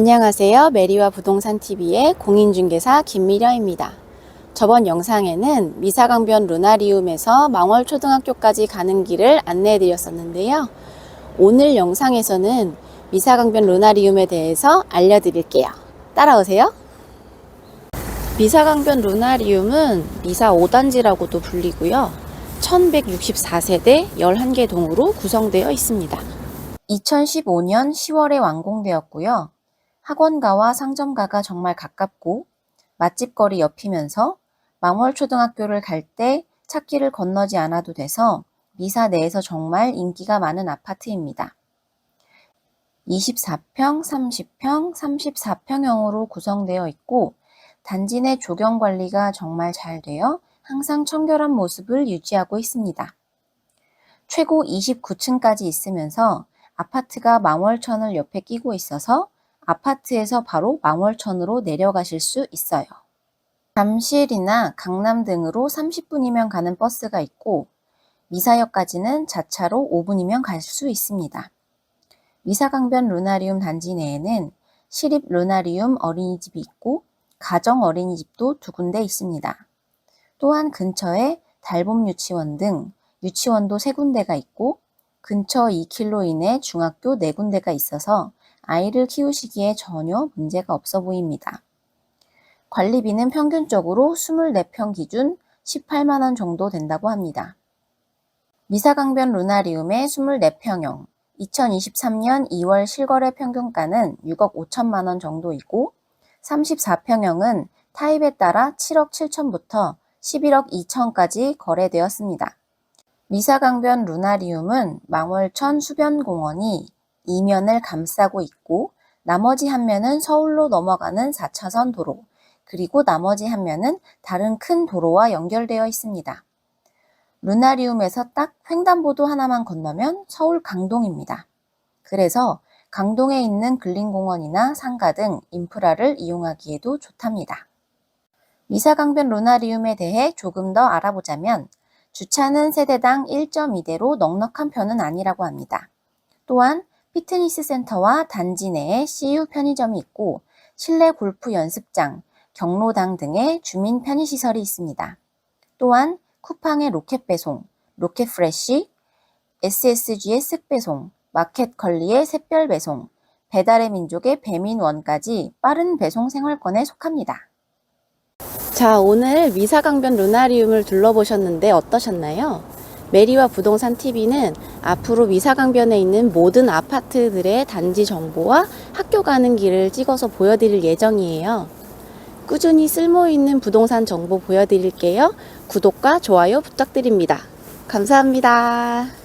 안녕하세요. 메리와 부동산 TV의 공인중개사 김미려입니다. 저번 영상에는 미사강변 루나리움에서 망월초등학교까지 가는 길을 안내해 드렸었는데요. 오늘 영상에서는 미사강변 루나리움에 대해서 알려드릴게요. 따라오세요. 미사강변 루나리움은 미사 5단지라고도 불리고요. 1164세대 11개 동으로 구성되어 있습니다. 2015년 10월에 완공되었고요. 학원가와 상점가가 정말 가깝고 맛집 거리 옆이면서 망월초등학교를 갈 때 찾기를 건너지 않아도 돼서 미사 내에서 정말 인기가 많은 아파트입니다. 24평, 30평, 34평형으로 구성되어 있고 단지 내 조경 관리가 정말 잘 되어 항상 청결한 모습을 유지하고 있습니다. 최고 29층까지 있으면서 아파트가 망월천을 옆에 끼고 있어서 아파트에서 바로 망월천으로 내려가실 수 있어요. 잠실이나 강남 등으로 30분이면 가는 버스가 있고 미사역까지는 자차로 5분이면 갈 수 있습니다. 미사강변 루나리움 단지 내에는 시립 루나리움 어린이집이 있고 가정 어린이집도 두 군데 있습니다. 또한 근처에 달봄 유치원 등 유치원도 세 군데가 있고 근처 2km 이내 중학교 네 군데가 있어서 아이를 키우시기에 전혀 문제가 없어 보입니다. 관리비는 평균적으로 24평 기준 18만원 정도 된다고 합니다. 미사강변 루나리움의 24평형 2023년 2월 실거래 평균가는 6억 5천만원 정도이고 34평형은 타입에 따라 7억 7천부터 11억 2천까지 거래되었습니다. 미사강변 루나리움은 망월천 수변공원이 이면을 감싸고 있고 나머지 한 면은 서울로 넘어가는 4차선 도로, 그리고 나머지 한 면은 다른 큰 도로와 연결되어 있습니다. 루나리움에서 딱 횡단보도 하나만 건너면 서울 강동입니다. 그래서 강동에 있는 근린공원이나 상가 등 인프라를 이용하기에도 좋답니다. 미사강변 루나리움에 대해 조금 더 알아보자면 주차는 세대당 1.2대로 넉넉한 편은 아니라고 합니다. 또한 피트니스 센터와 단지 내에 CU 편의점이 있고 실내 골프 연습장, 경로당 등의 주민 편의시설이 있습니다. 또한 쿠팡의 로켓 배송, 로켓 프레쉬, SSG의 쓱 배송, 마켓 컬리의 샛별 배송, 배달의 민족의 배민원까지 빠른 배송 생활권에 속합니다. 자, 오늘 미사강변 루나리움을 둘러보셨는데 어떠셨나요? 메리와 부동산 TV는 앞으로 미사강변에 있는 모든 아파트들의 단지 정보와 학교 가는 길을 찍어서 보여드릴 예정이에요. 꾸준히 쓸모 있는 부동산 정보 보여드릴게요. 구독과 좋아요 부탁드립니다. 감사합니다.